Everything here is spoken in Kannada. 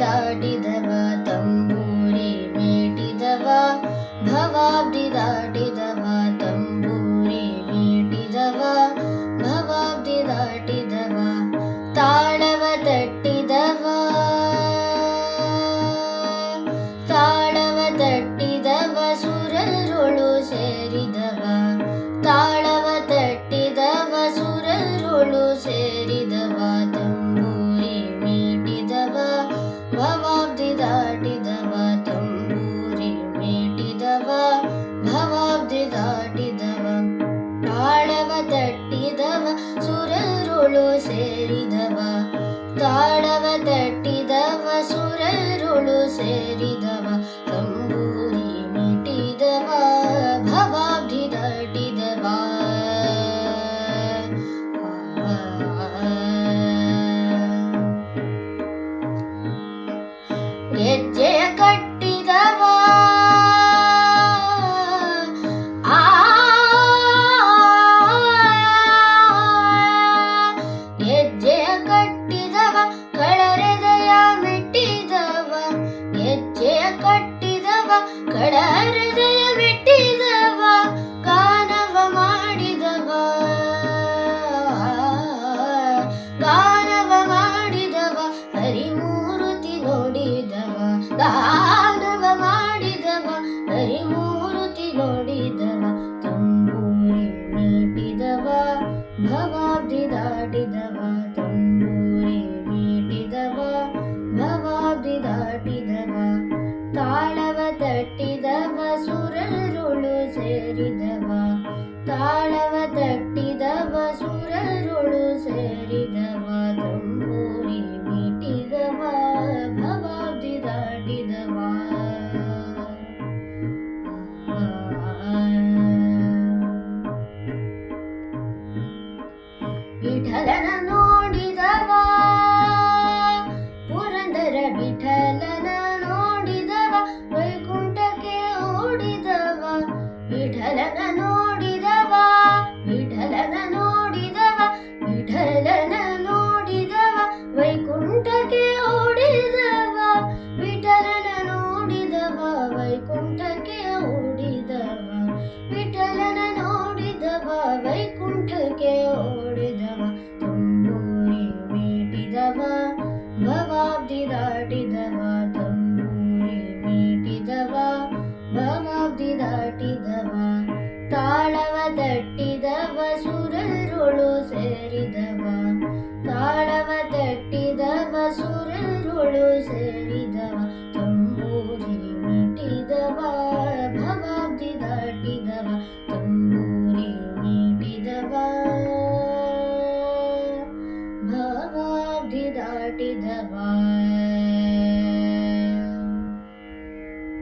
ದಾಡಿ ತಟ್ಟಿದವ ಸುರರುಳು ಸೇರಿದವ. ತಾಡವ ತಟ್ಟಿದವ ಸುರರುಳು ಸೇರಿದವ ತಂಬೂರಿ ಕಟ್ಟಿದವ ಹೃದಯ ಬಿಟ್ಟಿದವ, ಗಾನವ ಮಾಡಿದವ. ಗಾನವ ಮಾಡಿದವ, ಹರಿಮೂರುತಿ ನೋಡಿದವ. ಗಾನವ ಮಾಡಿದವ, ಹರಿಮೂರುತಿ ನೋಡಿದವ. ತಂಬೂರಿ ನೀಡಿದವ, ಭವಾಬ್ದಿ ದಾಟಿದವ. ತಟ್ಟಿದವ ಸುರರುಳು ಸೇರಿದವ ತಾಳವ ತಟ್ಟಿದವ ಸುರರುಳು ಸೇರಿದವ ತಂಬೂರಿ ಮೀಟಿದವ ಭವಾಬ್ಧಿ ದಾಟಿದವ ವಿಠಲನ ನೋಡಿದವ ಪುರಂದರ ವಿಠಲನ ವಿಠಲನ ನೋಡಿದವ ವಿಠಲನ ನೋಡಿದವ ವಿಠಲನ ನೋಡಿದವ ವೈಕುಂಠಕ್ಕೆ ಓಡಿದವ ವಿಠಲನ ನೋಡಿದವ ವೈಕುಂಠಕ್ಕೆ ತಟ್ಟಿದವ ಸುರರುಳು ಸೇರಿದವ ತಾಳವ ತಟ್ಟಿದವ ಸುರರುಳು ಸೇರಿದವ ತಂಬೂರಿ ಮೀಟಿದವ ಭವಾಬ್ಧಿ ದಾಟಿದವ ತಂಬೂರಿ ಮೀಟಿದವ ಭವಾಬ್ಧಿ ದಾಟಿದವ